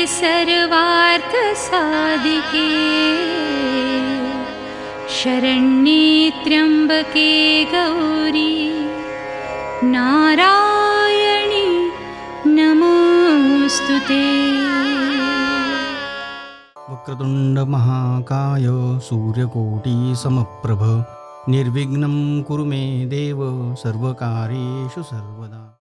शिवे सर्वार्थसाधिके। शरण्ये त्र्यम्बके गौरी। नारायणि नमोऽस्तु ते। वक्रतुंड महाकाय सूर्यकोटी समप्रभ निर्विघ्नं कुरु मे देव सर्वकार्येषु सर्वदा।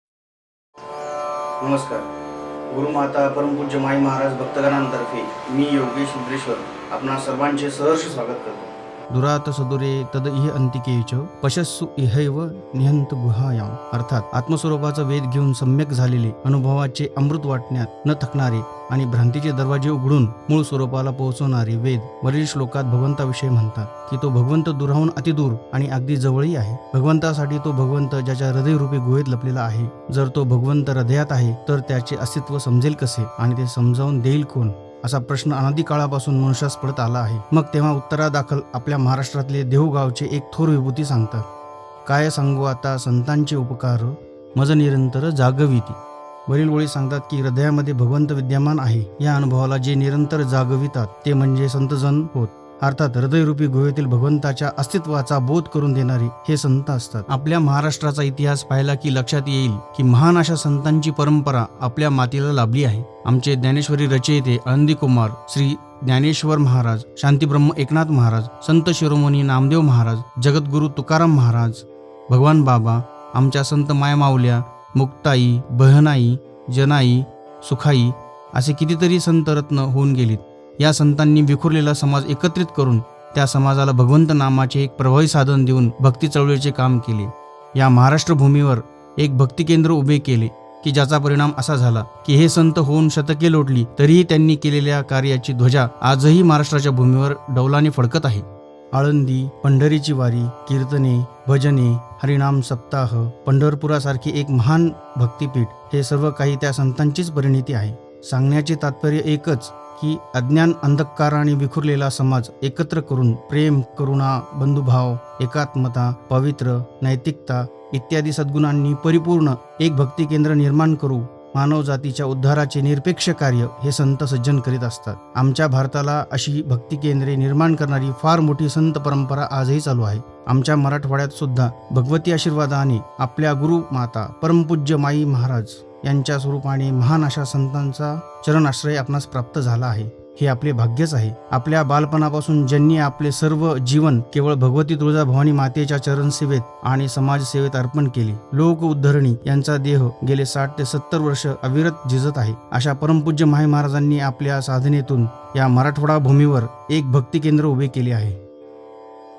नमस्कार। गुरुमाता परमपूज्य माई महाराज भक्तगणांतर्फे मी योगेश रुद्रेश्वर आपणा सर्वांचे सहर्ष स्वागत करतो. दुरात सदुरे तद इह अंतिके च पशस्सु इहैव निहंत गुहायाम. अर्थात आत्मस्वरूपाचा वेध घेऊन सम्यक झालेले अनुभवाचे अमृत वाटण्यात न थकणारे आणि भ्रांतीचे दरवाजे उघडून मूळ स्वरूपाला पोहोचवणारे वेद वरील श्लोकात भगवंताविषयी म्हणतात की तो भगवंत दुराहून अतिदूर आणि अगदी जवळही आहे. भगवंतासाठी तो भगवंत ज्याच्या हृदयरूपी गुहेत लपलेला आहे. जर तो भगवंत हृदयात आहे तर त्याचे अस्तित्व समजेल कसे आणि ते समजावून देईल कोण? असा प्रश्न अनादी काळापासून मनुष्यास पडत आला आहे. मग तेव्हा उत्तरादाखल आपल्या महाराष्ट्रातले देहूगावचे एक थोर विभूती सांगतात. काय सांगू आता संतांचे उपकार मज निरंतर जागविती. वरील ओळी सांगतात की हृदयामध्ये भगवंत विद्यमान आहे. या अनुभवाला जे निरंतर जागवितात ते म्हणजे संतजन होत. अर्थात हृदयरूपी गुहेतील भगवंताच्या अस्तित्वाचा बोध करून देणारे हे संत असतात. आपल्या महाराष्ट्राचा इतिहास पाहिला की लक्षात येईल की महान अशा संतांची परंपरा आपल्या मातीला लाभली आहे. आमचे ज्ञानेश्वरी रचयिते आनंदी कुमार श्री ज्ञानेश्वर महाराज शांतीब्रह्म एकनाथ महाराज संत शिरोमणी नामदेव महाराज जगद्गुरु तुकाराम महाराज भगवान बाबा आमच्या संत मायमावल्या मुक्ताई बहनाई जनाई सुखाई असे कितीतरी संतरत्न होऊन गेलीत. या संतांनी विखुरलेला समाज एकत्रित करून त्या समाजाला भगवंत नामाचे एक प्रभावी साधन देऊन भक्ती चळवळीचे काम केले. या महाराष्ट्र भूमीवर एक भक्ती केंद्र उभे केले की ज्याचा परिणाम असा झाला की हे संत होऊन शतके लोटली तरीही त्यांनी केलेल्या कार्याची ध्वजा आजही महाराष्ट्राच्या भूमीवर डौलाने फडकत आहे. आळंदी पंढरीची वारी कीर्तने भजने हरिनाम सप्ताह पंढरपुरासारखी एक महान भक्तिपीठ हे सर्व काही त्या संतांचीच परिणिती आहे. सांगण्याचे तात्पर्य एकच की अज्ञान अंधकार आणि विखुरलेला समाज एकत्र करून प्रेम करुणा बंधुभाव एकात्मता पवित्र नैतिकता इत्यादी सद्गुणांनी परिपूर्ण एक भक्ती केंद्र निर्माण करू मानवजातीच्या उद्धाराचे निरपेक्ष कार्य हे संत सज्जन करीत असतात. आमच्या भारताला अशी भक्ती केंद्रे निर्माण करणारी फार मोठी संत परंपरा आजही चालू आहे. आमच्या मराठवाड्यात सुद्धा भगवती आशीर्वादाने आपल्या गुरु माता परमपूज्य माई महाराज यांच्या स्वरूपाने महान अशा संतांचा चरणाश्रय आपणास प्राप्त झाला आहे. हे आपले भाग्यच आहे. आपल्या बालपणापासून ज्यांनी आपले सर्व जीवन केवळ भगवती तुळजाभवानी मातेच्या चरणसेवेत आणि समाजसेवेत अर्पण केले लोक उद्धरणी यांचा देह गेले साठ ते सत्तर वर्ष अविरत झिजत आहे. अशा परमपूज्य माई महाराजांनी आपल्या साधनेतून या मराठवाडा भूमीवर एक भक्ती केंद्र उभे केले आहे.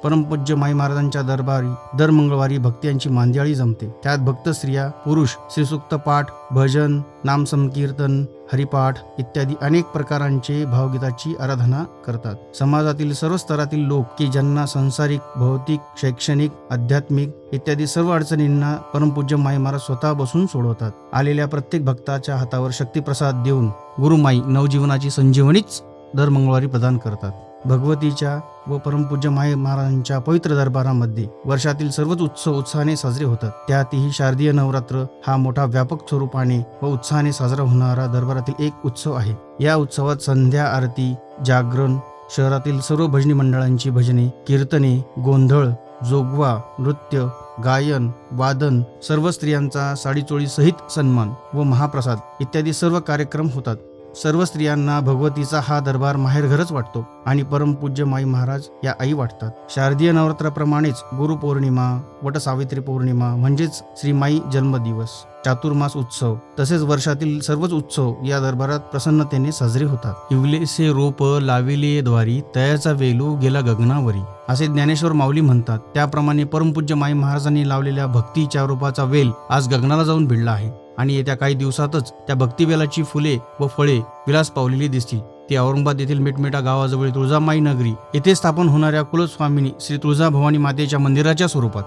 परमपूज्य माई महाराजांच्या दरबारी दर मंगळवारी भक्त्यांची मांदियाळी जमते. त्यात भक्त स्त्रिया पुरुष श्रीसुक्त पाठ भजन नामसंकीर्तन हरिपाठ इत्यादी अनेक प्रकारांचे भावगीताची आराधना करतात. समाजातील सर्व स्तरातील लोक की ज्यांना सांसारिक भौतिक शैक्षणिक आध्यात्मिक इत्यादी सर्व अडचणींना परमपूज्य माई महाराज स्वतः बसून सोडवतात. आलेल्या प्रत्येक भक्ताच्या हातावर शक्तिप्रसाद देऊन गुरुमाई नवजीवनाची संजीवनीच दर मंगळवारी प्रदान करतात. भगवतीच्या व परमपूज्य माई महाराजांच्या पवित्र दरबारामध्ये वर्षातील सर्वच उत्सव उत्साहाने साजरे होतात. त्यातही शारदीय नवरात्र हा मोठा व्यापक स्वरूपाने व उत्साहाने साजरा होणारा दरबारातील एक उत्सव आहे. या उत्सवात संध्या आरती जागरण शहरातील सर्व भजनी मंडळांची भजने कीर्तने गोंधळ जोगवा नृत्य गायन वादन सर्व स्त्रियांचा साडीचोळी सहित सन्मान व महाप्रसाद इत्यादी सर्व कार्यक्रम होतात. सर्व स्त्रियांना भगवतीचा हा दरबार माहेरघरच वाटतो आणि परमपूज्य माई महाराज या आई वाटतात. शारदीय नवरात्राप्रमाणेच गुरुपौर्णिमा वटसावित्री पौर्णिमा म्हणजेच श्री माई जन्मदिवस चातुर्मास उत्सव तसेच वर्षातील सर्वच उत्सव या दरबारात प्रसन्नतेने साजरे होतात. इवलेसे रोप लाविले द्वारी तयाचा वेलू गेला गगनावरी. असे ज्ञानेश्वर माऊली म्हणतात. त्याप्रमाणे परमपूज्य माई महाराजांनी लावलेल्या भक्तीच्या रूपाचा वेल आज गगनाला जाऊन भिडला आहे. आणि येत्या काही दिवसातच त्या भक्तिवेलाची फुले व फळे विलास पावलेली दिसतील. ती औरंगाबाद येथील मिटमिटा गावाजवळ तुळजामाई नगरी येथे स्थापन होणाऱ्या कुलस्वामिनी श्री तुळजाभवानी मातेच्या मंदिराच्या स्वरूपात.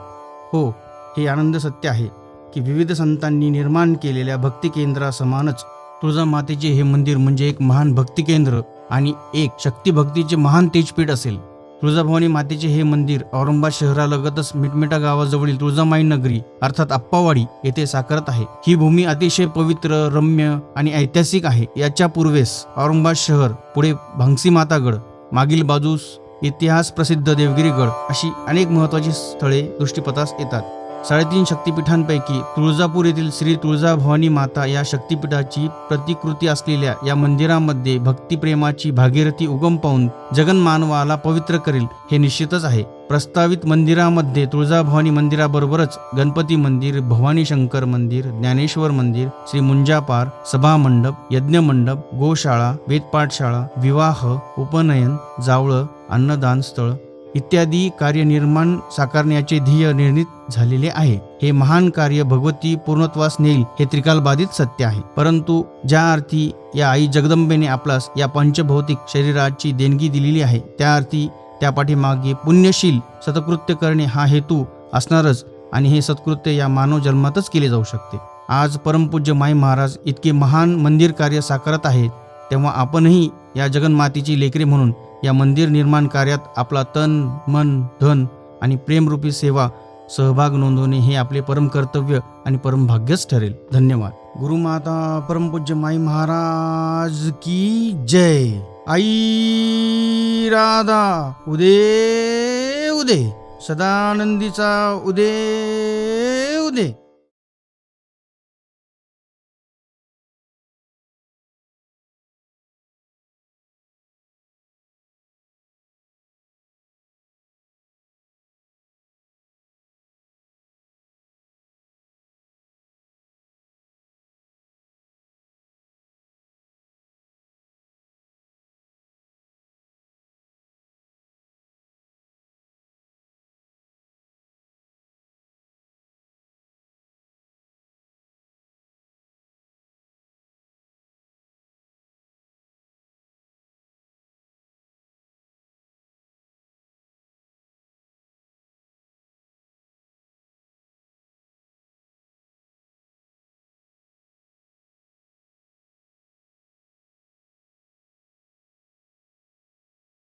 हो हे आनंद सत्य आहे की विविध संतांनी निर्माण केलेल्या भक्ती केंद्रासमानच तुळजा मातेचे हे मंदिर म्हणजे एक महान भक्ती केंद्र आणि एक शक्ती भक्तीचे महान तेजपीठ असेल. तुळजाभवानी मातेचे हे मंदिर औरंगाबाद शहरालगतच मिटमिटा गावाजवळील तुळजामाई नगरी अर्थात अप्पावाडी येथे साकारत आहे. ही भूमी अतिशय पवित्र रम्य आणि ऐतिहासिक आहे. याच्या पूर्वेस औरंगाबाद शहर पुढे भांगसी मातागड मागील बाजूस इतिहास प्रसिद्ध देवगिरीगड अशी अनेक महत्वाची स्थळे दृष्टीपथास येतात. साडेतीन शक्तिपीठांपैकी तुळजापूर येथील श्री तुळजाभवानी माता या शक्तिपीठाची प्रतिकृती असलेल्या या मंदिरामध्ये भक्तिप्रेमाची भागीरथी उगम पाहून जगन्मानवाला पवित्र करेल हे निश्चितच आहे. प्रस्तावित मंदिरामध्ये तुळजाभवानी मंदिराबरोबरच गणपती मंदिर भवानी शंकर मंदिर ज्ञानेश्वर मंदिर श्री मुंजापार सभा मंडप यज्ञ मंडप गोशाळा वेदपाठशाळा विवाह उपनयन जावळं अन्नदान स्थळ इत्यादी कार्य निर्माण साकारण्याचे ध्येय निर्णित झालेले आहे. हे महान कार्य भगवती पूर्णत्वास नेईल हे त्रिकालबाधित सत्य आहे. परंतु ज्या अर्थी या आई जगदंबेने आपल्यास या पंचभौतिक शरीराची देणगी दिलेली आहे त्या अर्थी त्या पाठीमागे पुण्यशील सतकृत्य करणे हा हेतू असणारच आणि हे सत्कृत्य या मानव जन्मातच केले जाऊ शकते. आज परमपूज्य माई महाराज इतके महान मंदिर कार्य साकारत आहेत तेव्हा आपणही या जगन्मातेची लेकरे म्हणून या मंदिर निर्माण कार्यात आपला तन मन धन आणि प्रेमरूपी सेवा सहभाग नोंदवणे हे आपले परम कर्तव्य आणि परम भाग्यच ठरेल. धन्यवाद. गुरुमाता परमपूज्य माई महाराज की जय. आई राधा उदे उदे. सदानंदीचा उदे उदे.